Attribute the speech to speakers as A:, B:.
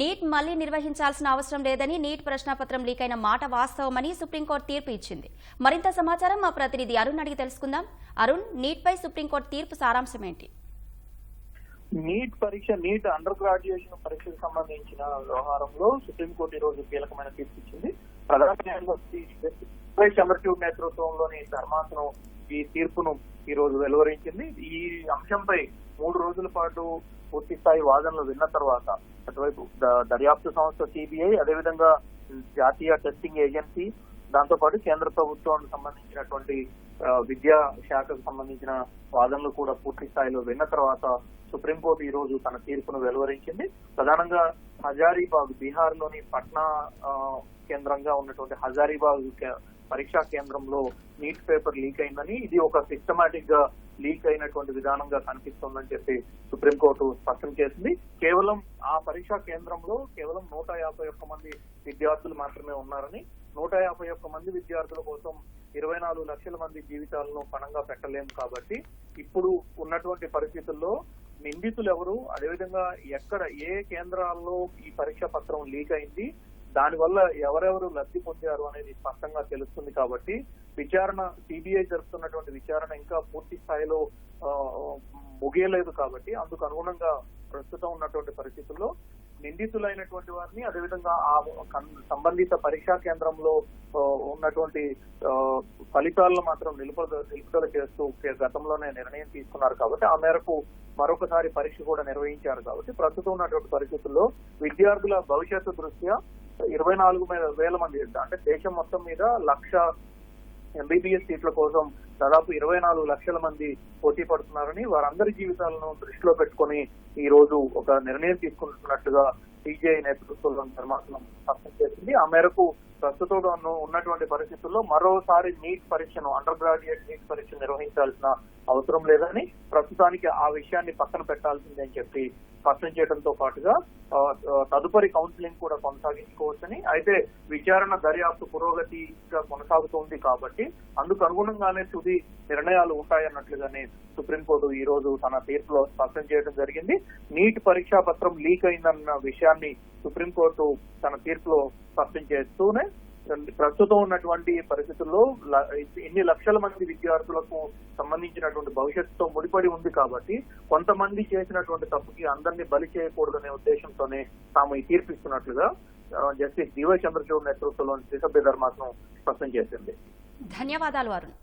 A: Neat మళ్ళీ నిర్వహించాల్సిన అవసరం లేదని నీట్ ప్రశ్నాపత్రం లీక్ అయిన మాట వాస్తవమని సుప్రీంకోర్టు తీర్పు ఇచ్చింది. మరింత సమాచారం మా ప్రతినిధి అరుణ్ అడిగి తెలుసుకుందాం. అరుణ్ నీట్ పై సుప్రీంకోర్టు తీర్పు సారాంశం ఏంటి?
B: నీట్ పరీక్ష నీట్ అండర్ గ్రాడ్యుయేషన్ పరీక్షకు సంబంధించిన వ్యవహారంలో సుప్రీంకోర్టు ఈ రోజు కీలకమైన తీర్పు ఇచ్చింది. ప్రధాన న్యాయమూర్తి చంద్రచూడ్ నేతృత్వంలోని ధర్మాసనం ఈ తీర్పును ఈ రోజు వెలువరించింది. ఈ అంశంపై మూడు రోజుల పాటు పూర్తి స్థాయి వాదనలు విన్న తర్వాత అటువైపు ద- దర్యాప్తు సంస్థ సిబిఐ అదేవిధంగా జాతీయ టెస్టింగ్ ఏజెన్సీ దాంతో పాటు కేంద్ర ప్రభుత్వానికి సంబంధించినటువంటి విద్యా శాఖకు సంబంధించిన వాదనలు కూడా పూర్తి స్థాయిలో విన్న తర్వాత సుప్రీంకోర్టు ఈ రోజు తన తీర్పును వెలువరించింది. ప్రధానంగా హజారీబాగ్ బీహార్లోని పట్నా కేంద్రంగా ఉన్నటువంటి హజారీబాగ్ పరీక్షా కేంద్రంలో నీట్ పేపర్ లీక్ అయిందని ఇది ఒక సిస్టమాటిక్గా లీక్ అయినటువంటి విధానంగా కనిపిస్తోందని చెప్పి సుప్రీంకోర్టు స్పష్టం చేసింది. కేవలం ఆ పరీక్షా కేంద్రంలో కేవలం నూట యాభై ఒక్క మంది విద్యార్థులు మాత్రమే ఉన్నారని నూట యాభై ఒక్క మంది విద్యార్థుల కోసం ఇరవై నాలుగు లక్షల మంది జీవితాలను పణంగా పెట్టలేము కాబట్టి ఇప్పుడు ఉన్నటువంటి పరిస్థితుల్లో నిందితులు ఎవరు అదేవిధంగా ఎక్కడ ఏ కేంద్రాల్లో ఈ పరీక్ష పత్రం లీక్ అయింది? దానివల్ల ఎవరెవరు లబ్ధి పొందారు అనేది స్పష్టంగా తెలుస్తుంది కాబట్టి విచారణ సిబిఐ జరుపుతున్నటువంటి విచారణ ఇంకా పూర్తి స్థాయిలో ముగియలేదు కాబట్టి అందుకు అనుగుణంగా ప్రస్తుతం ఉన్నటువంటి పరిస్థితుల్లో నిందితులైనటువంటి వారిని అదేవిధంగా ఆ సంబంధిత పరీక్షా కేంద్రంలో ఉన్నటువంటి ఫలితాలను మాత్రం నిలుపుదల నిలుపుదల చేస్తూ గతంలోనే నిర్ణయం తీసుకున్నారు కాబట్టి ఆ మేరకు మరొకసారి పరీక్ష కూడా నిర్వహించారు కాబట్టి ప్రస్తుతం ఉన్నటువంటి పరిస్థితుల్లో విద్యార్థుల భవిష్యత్తు దృష్ట్యా ఇరవై నాలుగు వేల మంది అంటే దేశం మొత్తం మీద లక్ష ఎంబీబీఎస్ సీట్ల కోసం దాదాపు ఇరవై నాలుగు లక్షల మంది పోటీ పడుతున్నారని వారందరి జీవితాలను దృష్టిలో పెట్టుకొని ఈ రోజు ఒక నిర్ణయం తీసుకుంటున్నట్టుగా సిజిఐ నేతృత్వంలో ధర్మాసనం స్పష్టం చేసింది. ఆ మేరకు ప్రస్తుతం ఉన్నటువంటి పరిస్థితుల్లో మరోసారి నీట్ పరీక్షను అండర్ గ్రాడ్యుయేట్ నీట్ పరీక్ష నిర్వహించాల్సిన అవసరం లేదని ప్రస్తుతానికి ఆ విషయాన్ని పక్కన పెట్టాల్సిందని చెప్పి స్పష్టం చేయడంతో పాటుగా తదుపరి కౌన్సిలింగ్ కూడా కొనసాగించుకోవచ్చని అయితే విచారణ దర్యాప్తు పురోగతిగా కొనసాగుతోంది కాబట్టి అందుకు అనుగుణంగానే తుది నిర్ణయాలు ఉంటాయన్నట్లుగానే సుప్రీంకోర్టు ఈ రోజు తన తీర్పులో స్పష్టం చేయడం జరిగింది. నీట్ పరీక్షా పత్రం లీక్ అయిందన్న విషయాన్ని సుప్రీంకోర్టు తన తీర్పులో స్పష్టం చేస్తూనే ప్రస్తుతం ఉన్నటువంటి పరిస్థితుల్లో ఎన్ని లక్షల మంది విద్యార్థులకు సంబంధించినటువంటి భవిష్యత్తుతో ముడిపడి ఉంది కాబట్టి కొంతమంది చేసినటువంటి తప్పుకి అందరినీ బలి చేయకూడదనే ఉద్దేశంతోనే తాము ఈ తీర్పు ఇస్తున్నట్లుగా జస్టిస్ డివై చంద్రచూడ్ నేతృత్వంలోని త్రిసభ్య ధర్మాసనం స్పష్టం చేసింది.
A: ధన్యవాదాలు అరుణ్.